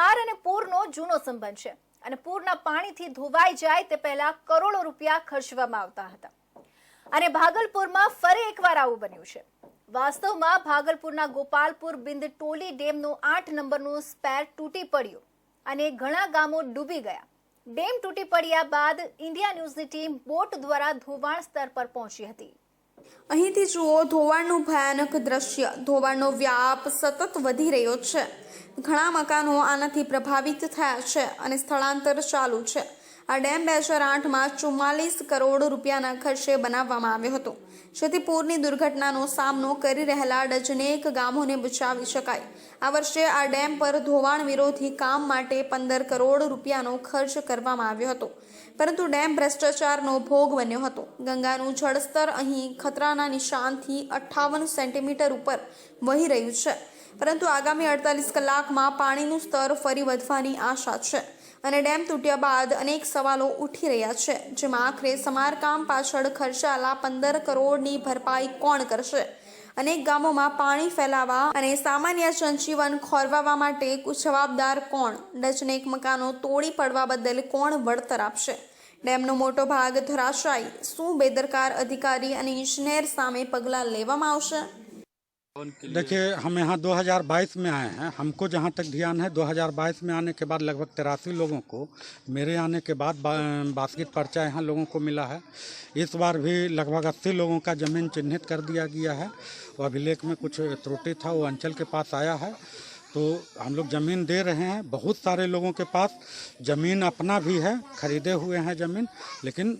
બિહાર અને પૂરનો જૂનો સંબંધ છે અને પૂરના પાણીથી ધોવાઈ જાય તે પહેલા કરોડો રૂપિયા ખર્ચવામાં આવતા હતા. અને ભાગલપુરમાં ફરી એકવાર આવું બન્યું છે. વાસ્તવમાં ભાગલપુરના ગોપાલપુર બિંદ ટોલી ડેમનો આઠ નંબરનો સ્પેર તૂટી પડ્યો અને ઘણા ગામો ડૂબી ગયા. ડેમ તૂટી પડ્યા બાદ ઇન્ડિયા ન્યૂઝની ટીમ બોટ દ્વારા ધોવાણ સ્તર પર પહોંચી હતી. અહીંથી જુઓ, ધોવાણનું ભયાનક દ્રશ્ય. ધોવાણનો વ્યાપ સતત વધી રહ્યો છે. ઘણા મકાનો આનાથી પ્રભાવિત થયા છે અને સ્થળાંતર ચાલુ છે. આ ડેમ બે હજાર આઠમાં ચુમ્માલીસ કરોડ રૂપિયાના ખર્ચે બનાવવામાં આવ્યો હતો. જેથી પૂરની દુર્ઘટનાનો સામનો કરી રહેલા ડજનેક ગામોને બચાવી શકાય. આ વર્ષે આ ડેમ પર ધોવાણ વિરોધી કામ માટે પંદર કરોડ રૂપિયાનો ખર્ચ કરવામાં આવ્યો હતો. પરંતુ ડેમ ભ્રષ્ટાચારનો ભોગ બન્યો હતો. ગંગાનું જળસ્તર અહીં ખતરાના નિશાનથી અઠ્ઠાવન સેન્ટીમીટર ઉપર વહી રહ્યું છે. પરંતુ આગામી અડતાલીસ કલાકમાં પાણીનું સ્તર ફરી વધવાની આશા છે અને ડેમ તૂટ્યા બાદ અનેક સવાલો ઉઠી રહ્યા છે, જેમાં આખરે સમારકામ પાછળ ખર્ચાયેલા પંદર કરોડની ભરપાઈ કોણ કરશે? અનેક ગામોમાં પાણી ફેલાવા અને સામાન્ય જનજીવન ખોરવાવા માટે જવાબદાર કોણ? ડચનેક મકાનો તોડી પડવા બદલ કોણ વળતર આપશે? ડેમનો મોટો ભાગ ધરાશાયી. શું બેદરકાર અધિકારી અને ઇજનેર સામે પગલાં લેવામાં આવશે? देखिए हम यहाँ 2022 में आए हैं। हमको जहाँ तक ध्यान है 2022 में आने के बाद लगभग तिरासी लोगों को मेरे आने के बाद बा, बास्केट पर्चा यहाँ लोगों को मिला है। इस बार भी लगभग 80 लोगों का ज़मीन चिन्हित कर दिया गया है। वो अभिलेख में कुछ त्रुटि था वो अंचल के पास आया है। तो हम लोग ज़मीन दे रहे हैं बहुत सारे लोगों के पास। ज़मीन अपना भी है खरीदे हुए हैं ज़मीन लेकिन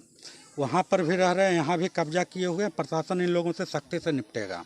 वहाँ पर भी रह रहे हैं यहाँ भी कब्जा किए हुए हैं। प्रशासन इन लोगों से सख्ती से निपटेगा।